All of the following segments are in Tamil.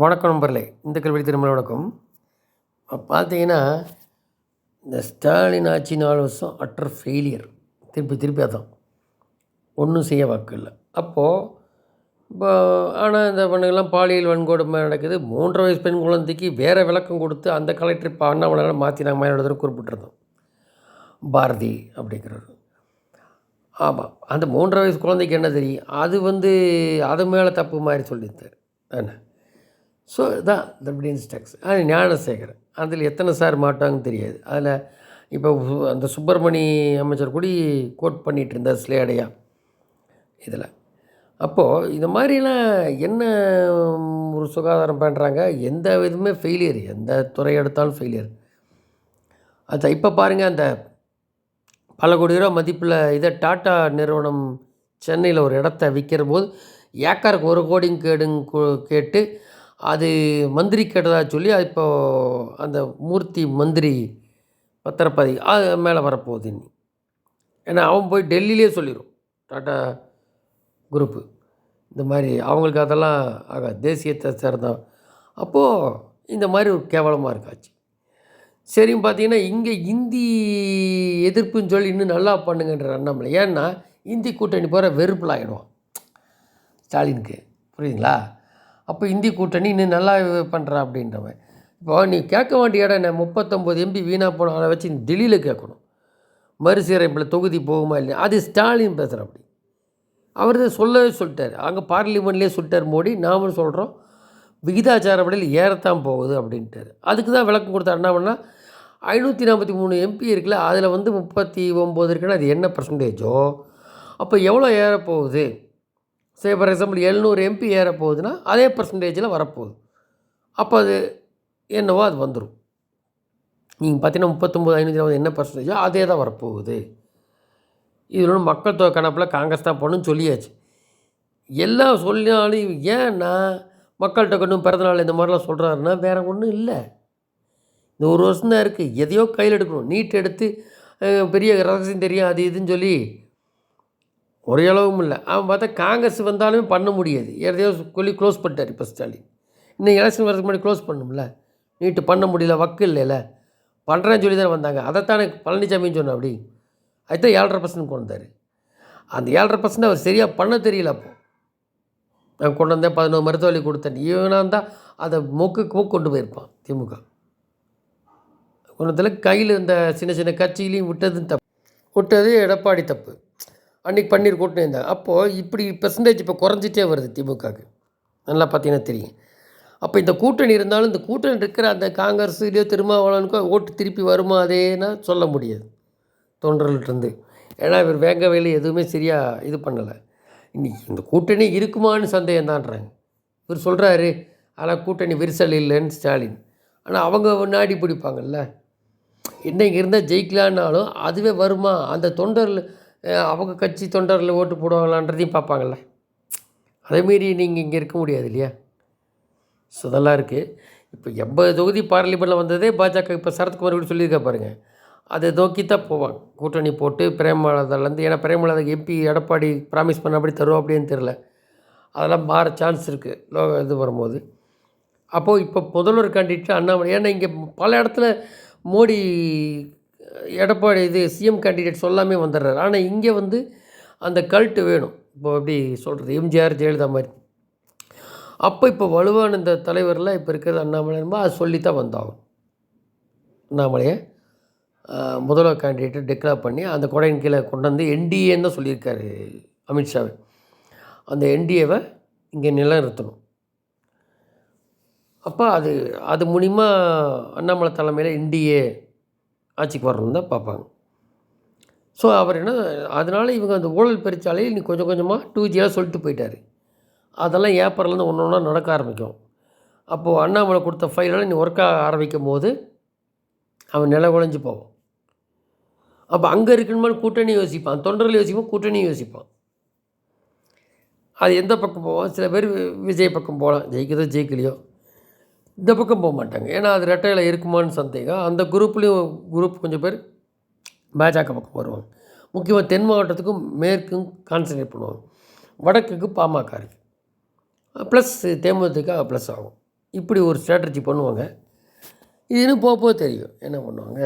வணக்கம் நண்பர்களே. இந்த கல்வி திருமண வணக்கம். பார்த்தீங்கன்னா இந்த ஸ்டாலின் ஆட்சி நாலு வருஷம் அட்டர் ஃபெயிலியர் திருப்பி திருப்பி அதான். ஒன்றும் செய்ய வாக்கு இல்லை. அப்போது இப்போ ஆனால் இந்த பண்ணுங்கள்லாம் பாலியல் வன்கொடுமை நடக்குது. மூன்றரை வயசு பெண் குழந்தைக்கு வேறு விளக்கம் கொடுத்து அந்த கலெக்டர் இப்போ அண்ணாமலை மாற்றினாங்க மாதிரி எழுதுற குறிப்பிட்டிருந்தோம். பாரதி அப்படிங்கிறது ஆமாம் அந்த மூன்றரை வயசு குழந்தைக்கு என்ன தெரியும்? அது வந்து அது மேலே தப்பு மாதிரி சொல்லியிருந்தார். என்ன? ஸோ இதான் திராவிடியன் டேக்ஸ் அது ஞானசேகரன். அதில் எத்தனை சார் மாட்டாங்கன்னு தெரியாது. அதில் இப்போ அந்த சுப்பிரமணி அமைச்சர் கூடி கோட் பண்ணிகிட்டு இருந்தார் ஸ்லேடையா இதில். அப்போது இந்த மாதிரிலாம் என்ன ஒரு சுகாதாரம் பண்ணுறாங்க எந்த விதமே ஃபெயிலியர் எந்த துறை எடுத்தாலும் ஃபெயிலியர் அது இப்போ பாருங்கள் அந்த பல கோடி ரூபா மதிப்பில் இதை டாட்டா நிறுவனம் சென்னையில் ஒரு இடத்த விற்கிற போது ஏக்கருக்கு ஒரு கோடிங் கேடுங்க கேட்டு அது மந்திரி கேட்டதாக சொல்லி இப்போ அந்த மூர்த்தி மந்திரி பத்திரப்பதி அது மேலே வரப்போகுது இனி. ஏன்னா அவன் போய் டெல்லியிலே சொல்லிடும் டாட்டா குரூப்பு. இந்த மாதிரி அவங்களுக்கு அதெல்லாம் ஆகாது தேசியத்தை சேர்ந்தவன் அப்போது இந்த மாதிரி ஒரு கேவலமாக இருக்காச்சு. சரின்னு பார்த்தீங்கன்னா இங்கே இந்தி எதிர்ப்புன்னு சொல்லி இன்னும் நல்லா பண்ணுங்கன்ற அண்ணாமலை ஏன்னா இந்தி கூட்டணி போகிற வெறுப்பில் ஆகிடுவான் ஸ்டாலினுக்கு. புரியுதுங்களா? அப்போ இந்தி கூட்டணி இன்னும் நல்லா பண்ணுறா அப்படின்றவன். இப்போ நீ கேட்க வேண்டிய இடம் என்ன? முப்பத்தொம்போது எம்பி வீணாக போன அதை வச்சு நீ டெல்லியில் கேட்கணும். மறுசீரமைப்பில் தொகுதி போகுமா இல்லையா? அது ஸ்டாலின் பேசுகிற அப்படி. அவர் தான் சொல்லவே சொல்லிட்டார். அங்கே பார்லிமெண்ட்லேயே சொல்லிட்டார் மோடி. நாமும் சொல்கிறோம் விகிதாச்சாரப்படியில் ஏறத்தான் போகுது அப்படின்ட்டார். அதுக்கு தான் விளக்கம் கொடுத்தார். என்ன பண்ணால் ஐநூற்றி நாற்பத்தி மூணு எம்பி இருக்குல்ல அதில் வந்து முப்பத்தி ஒம்பது இருக்குன்னா அது என்ன பர்சன்டேஜோ அப்போ எவ்வளோ ஏறப்போகுது? சே ஃபார் எக்ஸாம்பிள் எழுநூறு எம்பி ஏற போகுதுன்னா அதே பர்சன்டேஜில் வரப்போகுது. அப்போ அது என்னவோ அது வந்துடும் நீங்கள் பார்த்தீங்கன்னா முப்பத்தொம்போது ஐநூற்றி நாற்பது என்ன பர்சன்டேஜோ அதே தான் வரப்போகுது. இதில் ஒன்றும் மக்கள் தொகை கணப்பில் காங்கிரஸ் தான் போகணும்னு சொல்லியாச்சு. எல்லாம் சொன்னாலும் ஏன்னா மக்கள்கிட்ட கொண்டு பிறந்தநாள் இந்த மாதிரிலாம் சொல்கிறாருன்னா வேறு ஒன்றும் இல்லை. இந்த ஒரு வருஷம் தான் இருக்குது எதையோ கையில் எடுக்கணும். நீட் எடுத்து பெரிய ரகசியம் தெரியும் அது இதுன்னு சொல்லி ஒரே அளவும் இல்லை. அவன் பார்த்தா காங்கிரஸ் வந்தாலுமே பண்ண முடியாது. ஏதையோ சொல்லி க்ளோஸ் பண்ணிட்டார் இப்போ ஸ்டாலின். இன்னும் எலெக்ஷன் வரதுக்கு முன்னாடி க்ளோஸ் பண்ணும்ல? நீட்டு பண்ண முடியல வக்கு இல்லைல்ல பண்ணுறேன்னு சொல்லி தான் வந்தாங்க. அதைத்தானே பழனிசாமின்னு சொன்ன அப்படி. அதுதான் ஏழரை பர்சன்ட் கொண்டு வந்தார் அந்த ஏழரை பர்சன்ட் அவர் சரியாக பண்ண தெரியல அப்போ. நான் கொண்டு வந்தேன் பதினோரு மருத்துவ கொடுத்தேன். இவனாக இருந்தால் அதை மூக்குக்கு மூக்கு கொண்டு போயிருப்பான் திமுக. ஒன்றத்தில் கையில் இந்த சின்ன சின்ன கட்சியிலையும் விட்டது தப்பு. விட்டது எடப்பாடி தப்பு. அன்றைக்கி பன்னீர் கூட்டினு இருந்தாங்க. அப்போது இப்படி பெர்சன்டேஜ் இப்போ குறைஞ்சிட்டே வருது திமுகவுக்கு. நல்லா பார்த்தீங்கன்னா தெரியும். அப்போ இந்த கூட்டணி இருந்தாலும் இந்த கூட்டணி இருக்கிற அந்த காங்கிரஸ் இல்லையோ திருமாவளவனுக்கோ ஓட்டு திருப்பி வருமா அதேன்னா சொல்ல முடியாது. தொண்டர்கள்ட்டேருந்து. ஏன்னா இவர் வேங்க வேலை எதுவுமே சரியாக இது பண்ணலை. இன்னைக்கு இந்த கூட்டணி இருக்குமான்னு சந்தேகம் தான்றாங்க இவர் சொல்கிறாரு ஆனால் கூட்டணி விரிசல் இல்லைன்னு ஸ்டாலின். ஆனால் அவங்க நாடி பிடிப்பாங்கல்ல. இன்றைக்கி இருந்தால் ஜெயிக்கலான்னாலும் அதுவே வருமா? அந்த தொண்டர்கள் அவங்க கட்சி தொண்டரில் ஓட்டு போடுவாங்களான்றதையும் பார்ப்பாங்கள்ல அதேமாரி நீங்கள் இங்கே இருக்க முடியாது இல்லையா? ஸோ அதெல்லாம் இருக்குது இப்போ எண்பது தொகுதி பார்லிமெண்ட்டில் வந்ததே பாஜக இப்போ சரத்குமார் கூட சொல்லியிருக்கா பாருங்கள் அதை நோக்கி தான் போவாங்க. கூட்டணி போட்டு பிரேமலதாலேருந்து ஏன்னா பிரேமலதா எம்பி எடப்பாடி ப்ராமிஸ் பண்ண அப்படி தருவோம் அப்படின்னு தெரில அதெல்லாம் மாற சான்ஸ் இருக்குது லோ இது வரும்போது. அப்போது இப்போ முதல்வர் கேண்டிடேட் அண்ணாமலை ஏன்னா இங்கே பல இடத்துல மோடி எடப்பாடி இது சிஎம் கேண்டிடேட் எல்லாமே வந்துடுறாரு. ஆனால் இங்கே வந்து அந்த கல்ட்டு வேணும். இப்போ எப்படி சொல்கிறது எம்ஜிஆர் ஜெயலலிதா மாதிரி. அப்போ இப்போ வலுவான இந்த தலைவரில் இப்போ இருக்கிறது அண்ணாமலை அது சொல்லித்தான் வந்தாகும். அண்ணாமலையை முதல்வர் கேண்டிடேட்டை டிக்ளேர் பண்ணி அந்த கொடையின் கீழே கொண்டு வந்து என்டிஏன்னு தான் சொல்லியிருக்காரு அமித்ஷாவை அந்த என்டிஏவை இங்கே நிலைநிறுத்தணும். அப்போ அது அது மூலிமா அண்ணாமலை தலைமையில் என்டிஏ ஆட்சிக்கு வரணும்னு தான் பார்ப்பாங்க. ஸோ அவர் என்ன அதனால் இவங்க அந்த ஊழல் பெருச்சாலையில் இன்னைக்கு கொஞ்சம் கொஞ்சமாக டூ ஜியாக சொல்லிட்டு போயிட்டார். அதெல்லாம் ஏப்பர்லேருந்து ஒன்று ஒன்றா நடக்க ஆரம்பிக்கும். அப்போது அண்ணாமலை கொடுத்த ஃபைலெல்லாம் நீ ஒர்க்காக ஆரம்பிக்கும் போது அவன் நில குழஞ்சி போவோம் அப்போ அங்கே இருக்கணுமான்னு கூட்டணி யோசிப்பான். தொண்டர்கள் யோசிப்பான் கூட்டணி யோசிப்பான். அது எந்த பக்கம் போவோம் சில பேர் வி- விஜய் பக்கம் போகலாம். ஜெயிக்கிறதோ ஜெயிக்கலையோ. இந்த பக்கம் போக மாட்டாங்க. ஏன்னா அது ரெட்டையில் இருக்குமான்னு சந்தேகம். அந்த குரூப்லேயும் குரூப் கொஞ்சம் பேர் பாஜக பக்கம் வருவாங்க. முக்கியமாக தென் மாவட்டத்துக்கும் மேற்கும் கான்சன்ட்ரேட் பண்ணுவாங்க. வடக்குக்கு பாமக இருக்குது ப்ளஸ் தேமுதிக ப்ளஸ் ஆகும். இப்படி ஒரு ஸ்ட்ராட்டஜி பண்ணுவாங்க. இது இன்னும் போக போக தெரியும். என்ன பண்ணுவாங்க?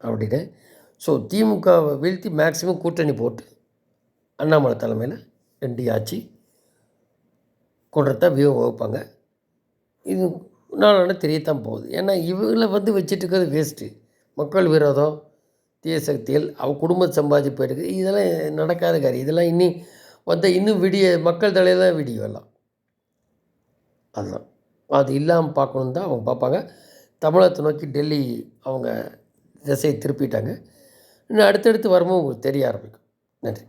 அப்படின்னு. ஸோ திமுகவை வீழ்த்தி மேக்ஸிமம் கூட்டணி போட்டு அண்ணாமலை தலைமையில் ரெண்டு ஆட்சி கொண்டுறத வியூ வகுப்பாங்க. இது நாளான தெரியத்தான் போகுது. ஏன்னா இவங்களை வந்து வச்சுட்டு இருக்கிறது வேஸ்ட்டு மக்கள் விரோதம் தீய சக்திகள் அவ குடும்ப சம்பாதிச்சு போயிருக்கு. இதெல்லாம் நடக்காத காரியம். இதெல்லாம் இன்னும் வந்து இன்னும் விடிய மக்கள் தலையில் தான் விடியும் எல்லாம். அதுதான். அது இல்லாமல் பார்க்கணுன்னு தான் அவங்க பார்ப்பாங்க. தமிழகத்தை நோக்கி டெல்லி அவங்க திசையை திருப்பிட்டாங்க. இன்னும் அடுத்தடுத்து வரும்போது உங்களுக்கு தெரிய ஆரம்பிக்கும். நன்றி.